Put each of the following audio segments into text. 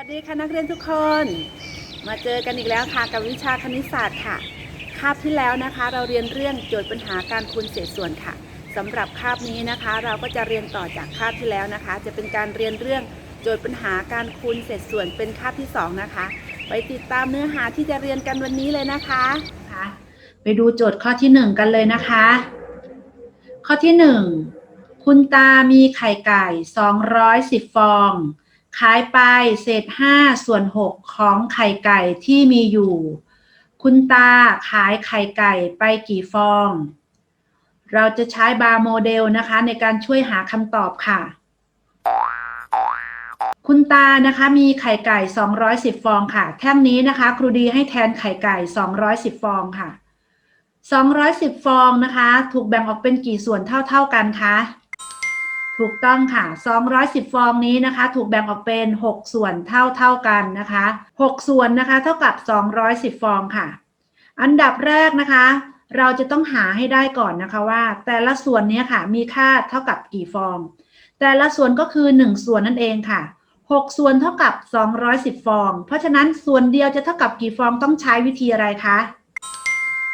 วัสดีค่ะนักเรียนทุกคน มาเจอกันอีกแล้วค่ะกับวิชาคณิตศาสตร์ค่ะ คาบที่แล้วนะคะ เราเรียนเรื่องโจทย์ปัญหาการคูณเศษส่วนค่ะสำหรับคาบนี้นะคะ เราก็จะเรียนต่อจากคาบที่แล้วนะคะ จะเป็นการเรียนเรื่องโจทย์ปัญหาการคูณเศษส่วนเป็นคาบที่สองนะคะ ไปติดตามเนื้อหาที่จะเรียนกันวันนี้เลยนะคะค่ะไปดูโจทย์ข้อที่หนึ่งกันเลยนะคะ ข้อที่หนึ่งคุณตามีไข่ไก่ 210 ฟอง ขายไปเศษ5ส่วน6ของไข่ไก่ที่มีอยู่ คุณตาขายไข่ไก่ไปกี่ฟอง เราจะใช้บาร์โมเดลนะคะในการช่วยหาคำตอบค่ะ คุณตานะคะมีไข่ไก่ 210 ฟองค่ะ แท่งนี้นะคะ ครูดีให้แทนไข่ไก่ 210 ฟองค่ะ 210 ฟองนะคะ ถูกแบ่งออกเป็นกี่ส่วนเท่า ๆกันคะ ถูกต้องค่ะ 210 ฟองนี้นะคะ ถูกแบ่งออกเป็น 6 ส่วนเท่าเท่ากันนะคะ 6 ส่วนนะคะ เท่ากับ 210 ฟองค่ะ อันดับแรกนะคะ เราจะต้องหาให้ได้ก่อนนะคะว่า แต่ละส่วนนี้ค่ะ มีค่าเท่ากับกี่ฟอง แต่ละส่วนก็คือ 1 ส่วนนั่นเองค่ะ 6 ส่วนเท่ากับ 210 ฟอง เพราะฉะนั้นส่วนเดียวจะเท่ากับกี่ฟองต้องใช้วิธีอะไรคะ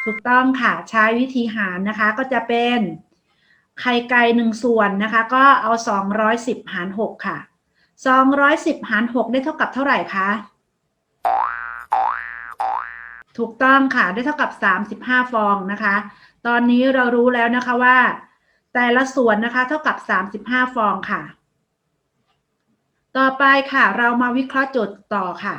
ถูกต้องค่ะ ใช้วิธีหารนะคะ ก็จะเป็น ไข่ไก่หนึ่งส่วนนะคะ ก็เอา 210 หาร 6 ค่ะ 210 หาร 6 ได้เท่ากับเท่าไหร่คะ ถูกต้องค่ะได้เท่ากับ 35 ฟองนะคะ ตอนนี้เรารู้แล้วนะคะว่า แต่ละส่วนนะคะเท่ากับ 35 ฟองค่ะ ต่อไปค่ะ เรามาวิเคราะห์โจทย์ต่อค่ะ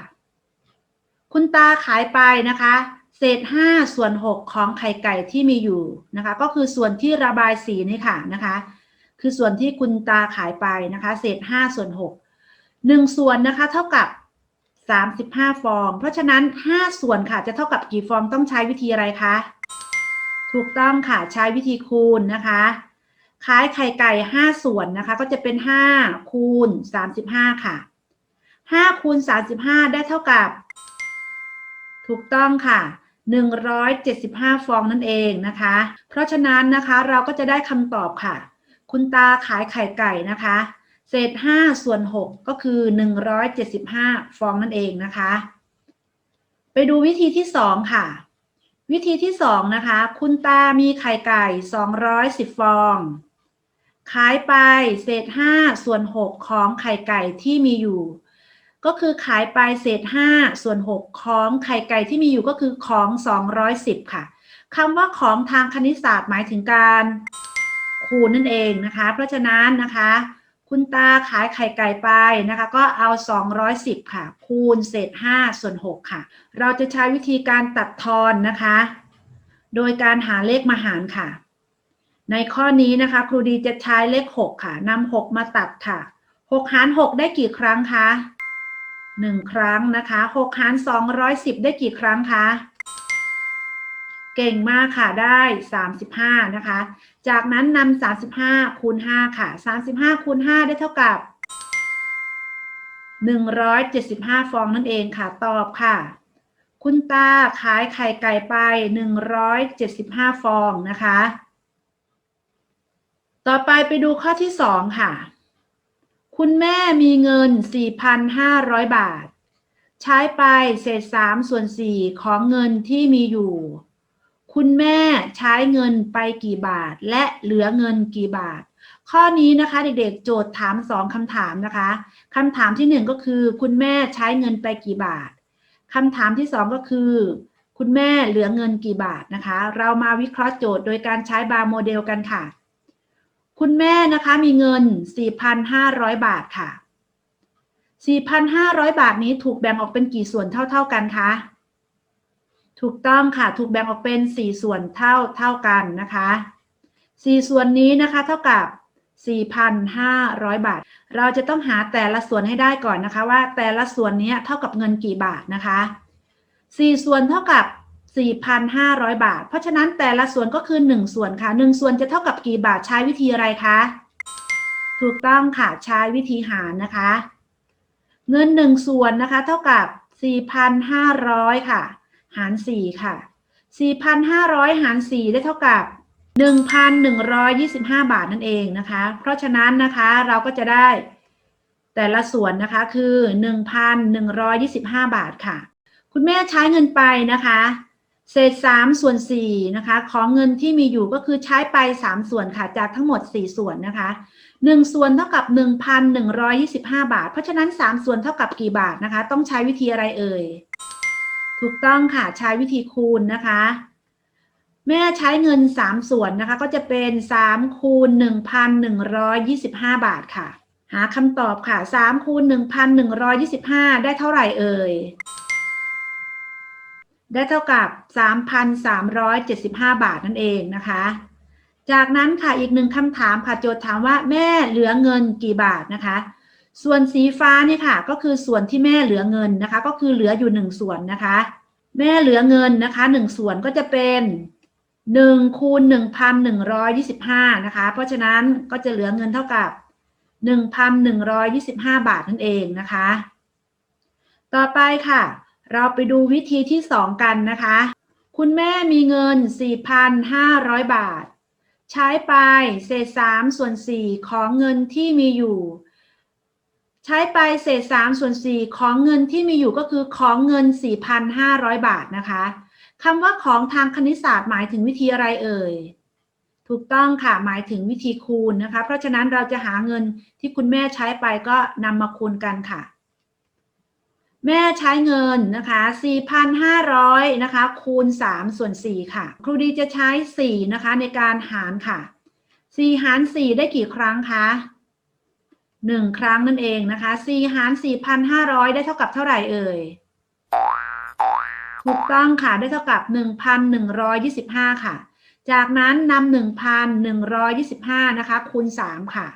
คุณตาขายไปนะคะ เศษ 5 ส่วน 6 ของไข่ไก่ที่มีอยู่นะคะ ก็คือส่วนที่ระบายสีนี่ค่ะนะคะ คือส่วนที่คุณตาขายไปนะคะ เศษ 5 ส่วน 6 1 ส่วนนะคะ เท่ากับ 35 ฟอง เพราะฉะนั้น 5 ส่วนค่ะจะเท่ากับกี่ฟองต้องใช้วิธีอะไรคะถูกต้องค่ะใช้วิธีคูณนะคะขายไข่ไก่ 5 ส่วนนะคะ ก็จะเป็น 5 คูณ 35 ค่ะ 5 คูณ 35 ได้เท่ากับ ถูกต้องค่ะ 175 ฟองนั่นเองนะคะ เพราะฉะนั้นนะคะเราก็จะได้คำตอบค่ะ คุณตาขายไข่ไก่นะคะ เศษ 5 ส่วน 6 ก็คือ 175 ฟองนั่นเองนะคะ ไปดูวิธีที่ 2 ค่ะ วิธีที่ 2 นะคะ คุณตามีไข่ไก่ 210 ฟอง ขายไปเศษ 5 ส่วน 6 ของไข่ไก่ที่มีอยู่ ก็คือขายไปเศษ 5 ส่วน 6 ของไข่ไก่ที่มีอยู่ก็คือของ 210 ค่ะคำว่าของทางคณิตศาสตร์หมายถึงการคูณนั่นเองนะคะ เพราะฉะนั้นนะคะ คุณตาขายไข่ไก่ไปนะคะ ก็เอา 210 ค่ะ คูณเศษ 5 ส่วน 6 ค่ะ เราจะใช้วิธีการตัดทอนนะคะ โดยการหาเลขมาหารค่ะ ในข้อนี้นะคะ ครูดีจะใช้เลข 6 ค่ะนำ6มาตัดค่ะ 6 หาร 6 ได้กี่ครั้งคะ หนึ่งครั้งนะคะ6หาร210ได้กี่ครั้งคะเก่งมากค่ะได้ 35 นะคะ จากนั้นนำ35 คูณ 5 ค่ะ 35 คูณ 5 ได้เท่ากับ 175 ฟองนั่นเองค่ะ ตอบค่ะ คุณตาขายไข่ไก่ไป 175 ฟองนะคะ ต่อไปไปดูข้อที่ 2 ค่ะ คุณแม่มีเงิน 4,500 บาท ใช้ไปเศษ3ส่วน4ของเงินที่มีอยู่ คุณแม่ใช้เงินไปกี่บาท และเหลือเงินกี่บาท ข้อนี้นะคะเด็กๆโจทย์ถาม2คำถามนะคะคำถามที่1ก็คือ คุณแม่ใช้เงินไปกี่บาทคำถามที่2ก็คือ คุณแม่เหลือเงินกี่บาทนะคะ เรามาวิเคราะห์โจทย์โดยการใช้บาร์โมเดลกันค่ะ คุณแม่นะคะมีเงิน 4,500 บาทค่ะ 4,500 บาทนี้ถูกแบ่งออกเป็นกี่ส่วนเท่าๆกันคะ ถูกต้องค่ะ ถูกแบ่งออกเป็น 4 ส่วนเท่าเท่ากันนะคะ 4 ส่วนนี้นะคะเท่ากับ 4,500 บาท เราจะต้องหาแต่ละส่วนให้ได้ก่อนนะคะ ว่าแต่ละส่วนนี้เท่ากับเงินกี่บาทนะคะ 4 ส่วนเท่ากับ 4,500 บาท เพราะฉะนั้นแต่ละส่วนก็คือ 1 ส่วนค่ะ 1 ส่วนจะเท่ากับกี่บาทใช้วิธีอะไรคะ ถูกต้องค่ะใช้วิธีหารนะคะ เงิน 1 ส่วนนะคะ เท่ากับ 4,500 ค่ะ หาร 4 ค่ะ 4,500 หาร 4 ได้เท่ากับ 1,125 บาทนั่นเองนะคะ เพราะฉะนั้นนะคะเราก็จะได้แต่ละส่วนนะคะคือ 1,125 บาทค่ะ คุณแม่ใช้เงินไปนะคะ เศษ3ส่วน4นะคะของเงินที่มีอยู่ก็คือใช้ไป3ส่วนค่ะจากทั้งหมด4ส่วนนะคะ1ส่วนเท่ากับ1,125บาท เพราะฉะนั้น3ส่วนเท่ากับกี่บาทนะคะ ต้องใช้วิธีอะไรเอ่ย ถูกต้องค่ะใช้วิธีคูณนะคะ แม่ใช้เงิน3ส่วนนะคะ ก็จะเป็น3คูณ1,125บาทค่ะ หาคำตอบค่ะ3คูณ1,125ได้เท่าไหร่เอ่ย ได้เท่ากับ 3,375 บาทนั่นเองนะคะ จากนั้นค่ะอีกหนึ่งคำถามค่ะโจทย์ถามว่าแม่เหลือเงินกี่บาทนะคะ ส่วนสีฟ้านี่ค่ะ ก็คือส่วนที่แม่เหลือเงินนะคะ ก็คือเหลืออยู่หนึ่งส่วนนะคะ แม่เหลือเงินนะคะหนึ่งส่วนก็จะเป็นหนึ่งคูณหนึ่งพันหนึ่งร้อยยี่สิบห้านะคะ เพราะฉะนั้นก็จะเหลือเงินเท่ากับหนึ่งพันหนึ่งร้อยยี่สิบห้าบาทนั่นเองนะคะ ต่อไปค่ะ เราไปดูวิธีที่สองกันนะคะ คุณแม่มีเงิน 4,500 บาท ใช้ไปเศษ3ส่วน4ของเงินที่มีอยู่ ใช้ไปเศษ3ส่วน4ของเงินที่มีอยู่ก็คือของเงิน 4,500 บาทนะคะคำว่าของทางคณิตศาสตร์หมายถึงวิธีอะไรเอ่ย ถูกต้องค่ะ หมายถึงวิธีคูณนะคะ เพราะฉะนั้นเราจะหาเงินที่คุณแม่ใช้ไปก็นำมาคูณกันค่ะ แม่ใช้เงินนะคะ 4,500 นะคะ คูณ 3 ส่วน 4 ค่ะ ครูดีจะใช้ 4 นะคะ ในการหารค่ะ 4 หาร 4 ได้กี่ครั้งคะ 1 ครั้งนั่นเองนะคะ 4 หาร 4,500 ได้เท่ากับเท่าไหร่เอ่ย ถูกต้องค่ะ ได้เท่ากับ 1,125 ค่ะ จากนั้นนำ1,125 นะคะ คูณ 3 ค่ะ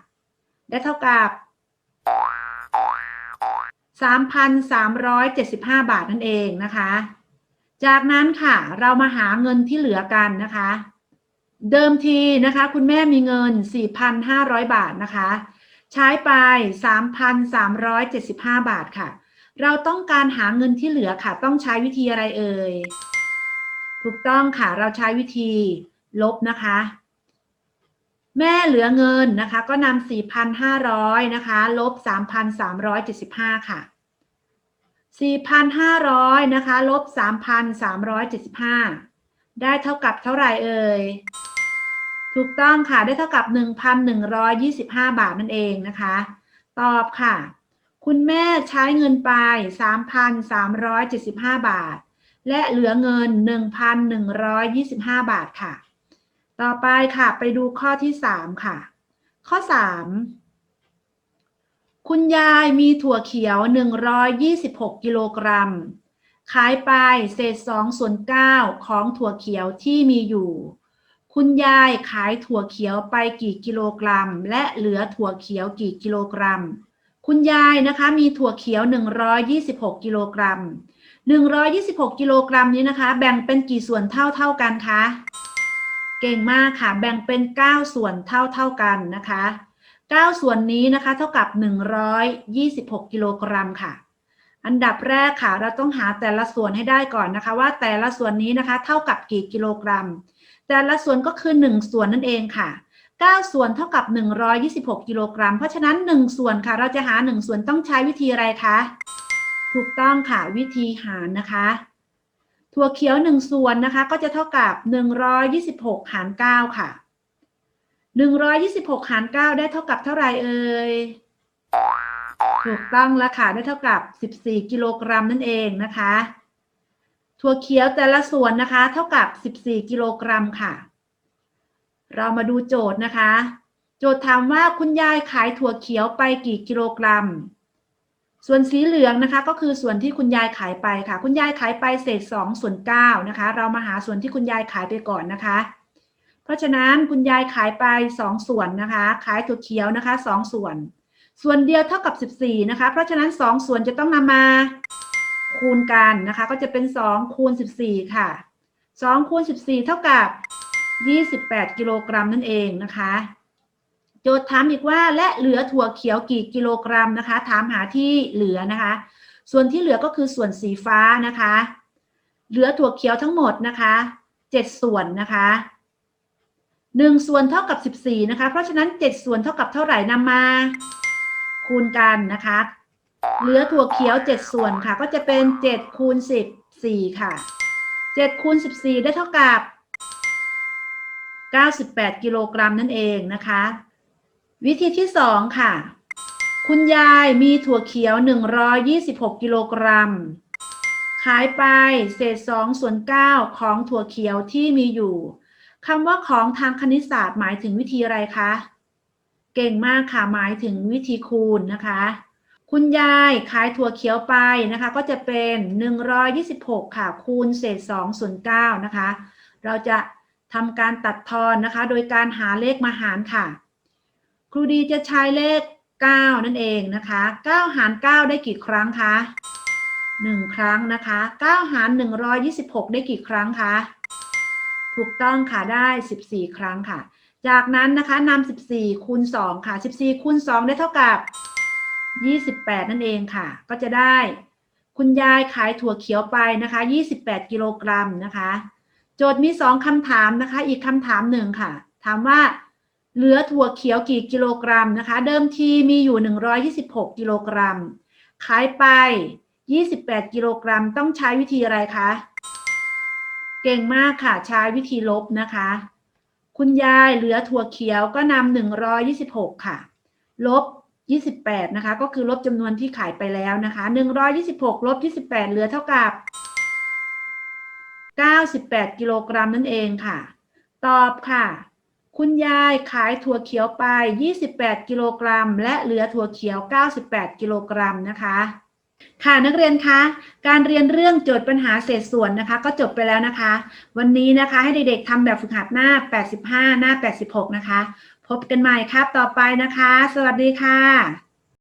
ได้เท่ากับ 3,375 บาทนั่นเองนะคะ จากนั้นค่ะเรามาหาเงินที่เหลือกันนะคะ เดิมทีนะคะ คุณแม่มีเงิน 4,500 บาทนะคะ ใช้ไป 3,375 บาทค่ะ เราต้องการหาเงินที่เหลือค่ะ ต้องใช้วิธีอะไรเอ่ย ถูกต้องค่ะ เราใช้วิธีลบนะคะ แม่เหลือเงินนะคะ ก็นำ4,500นะคะลบ3,375 ค่ะ 4,500นะคะลบ3,375 ได้เท่ากับเท่าไหร่เอ่ยถูกต้องค่ะได้เท่ากับ 1,125 บาทนั่นเองนะคะ ตอบค่ะ คุณแม่ใช้เงินไป 3,375 บาท และเหลือเงิน 1,125 บาทค่ะ ต่อไปค่ะ ไปดูข้อที่3ค่ะ ข้อ3คุณยายมีถั่วเขียว 126 กิโลกรัม ขายไปเศษ2ส่วน9ของถั่วเขียวที่มีอยู่ คุณยายขายถั่วเขียวไปกี่กิโลกรัม และเหลือถั่วเขียวกี่กิโลกรัม คุณยายนะคะมีถั่วเขียว 126 กิโลกรัม 126 กิโลกรัมนี้นะคะ แบ่งเป็นกี่ส่วนเท่าเท่ากันคะ เก่งมากค่ะแบ่งเป็น 9 ส่วนเท่าเท่ากันนะคะ 9 ส่วนนี้นะคะเท่ากับ 126 กิโลกรัมค่ะ อันดับแรกค่ะ เราต้องหาแต่ละส่วนให้ได้ก่อนนะคะ ว่าแต่ละส่วนนี้นะคะเท่ากับกี่กิโลกรัม แต่ละส่วนก็คือ 1 ส่วนนั่นเองค่ะ 9 ส่วนเท่ากับ 126 กิโลกรัม เพราะฉะนั้น 1 ส่วนค่ะ เราจะหา 1 ส่วนต้องใช้วิธีอะไรคะ ถูกต้องค่ะวิธีหารนะคะ ถั่วเขียว 1 ส่วนนะคะ ก็จะเท่ากับ 126 หาร 9 ค่ะ 126 หาร 9 ได้เท่ากับเท่าไหร่เอ่ยถูกต้องแล้วค่ะ ได้เท่ากับ 14 กิโลกรัมนั่นเองนะคะ ถั่วเขียวแต่ละส่วนนะคะ เท่ากับ 14 กิโลกรัมค่ะ เรามาดูโจทย์นะคะ โจทย์ถามว่าคุณยายขายถั่วเขียวไปกี่กิโลกรัม ส่วนสีเหลืองนะคะก็คือส่วนที่คุณยายขายไปค่ะ คุณยายขายไปเศษ2ส่วน9นะคะ เรามาหาส่วนที่คุณยายขายไปก่อนนะคะ เพราะฉะนั้นคุณยายขายไป 2 ส่วนนะคะ ขายถั่วเขียวนะคะ 2 ส่วน ส่วนเดียวเท่ากับ 14นะคะ เพราะฉะนั้น 2 ส่วนจะต้องนำมาคูณกันนะคะ ก็จะเป็น 2 คูณ 14 ค่ะ 2 คูณ 14 เท่ากับ 28 กิโลกรัมนั่นเองนะคะ โจทย์ถามอีกว่าและเหลือถั่วเขียวกี่กิโลกรัมนะคะ ถามหาที่เหลือนะคะ ส่วนที่เหลือก็คือส่วนสีฟ้านะคะ เหลือถั่วเขียวทั้งหมดนะคะ7ส่วนนะคะ1ส่วนเท่ากับ14นะคะ เพราะฉะนั้น7ส่วนเท่ากับเท่าไหร่นำมา คูณกันนะคะ เหลือถั่วเขียว7ส่วนค่ะ ก็จะเป็น7คูณ10 4ค่ะ7คูณ14ได้เท่ากับ98กิโลกรัมนั่นเองนะคะ วิธีที่ 2 ค่ะ คุณยายมีถั่วเขียว 126 กิโลกรัม ขายไปเศษ2ส่วน9ของถั่วเขียวที่มีอยู่คำว่าของทางคณิตศาสตร์หมายถึงวิธีอะไรคะ เก่งมากค่ะ หมายถึงวิธีคูณนะคะ คุณยายขายถั่วเขียวไปนะคะ ก็จะเป็น 126 ค่ะ คูณเศษ2ส่วน9นะคะ เราจะทำการตัดทอนนะคะ โดยการหาเลขมาหารค่ะ ครูดีจะใช้เลข 9 นั่นเองนะคะ 9 หาร 9 ได้กี่ครั้งคะ 1 ครั้งนะคะ 9 หาร 126 ได้กี่ครั้งคะ ถูกต้องค่ะได้ 14 ครั้งค่ะ จากนั้นนะคะนำ14 คูณ 2 ค่ะ 14 คูณ 2 ได้เท่ากับ 28 นั่นเองค่ะ ก็จะได้ คุณยายขายถั่วเขียวไปนะคะ 28 กิโลกรัมนะคะ โจทย์มี 2คำถามนะคะ อีกคำถามหนึ่งค่ะ ถามว่า เหลือถั่วเขียวกี่กิโลกรัมนะคะ เดิมทีมีอยู่ 126 กิโลกรัม ขายไป 28 กิโลกรัม ต้องใช้วิธีอะไรคะ เก่งมากค่ะ ใช้วิธีลบนะคะ คุณยายเหลือถั่วเขียวก็นำ126 ค่ะ ลบ 28 นะคะ ก็คือลบจำนวนที่ขายไปแล้วนะคะ 126 ลบ 28 เหลือเท่ากับ 98 กิโลกรัมนั่นเองค่ะ ตอบค่ะ คุณยายขายถั่วเขียวไป 28 กิโลกรัม และเหลือถั่วเขียว 98 กิโลกรัมนะคะ ค่ะนักเรียนคะ การเรียนเรื่องโจทย์ปัญหาเศษส่วนนะคะ ก็จบไปแล้วนะคะ วันนี้นะคะให้เด็กๆทำแบบฝึกหัดหน้า 85 หน้า 86 นะคะ พบกันใหม่ครับต่อไปนะคะ สวัสดีค่ะ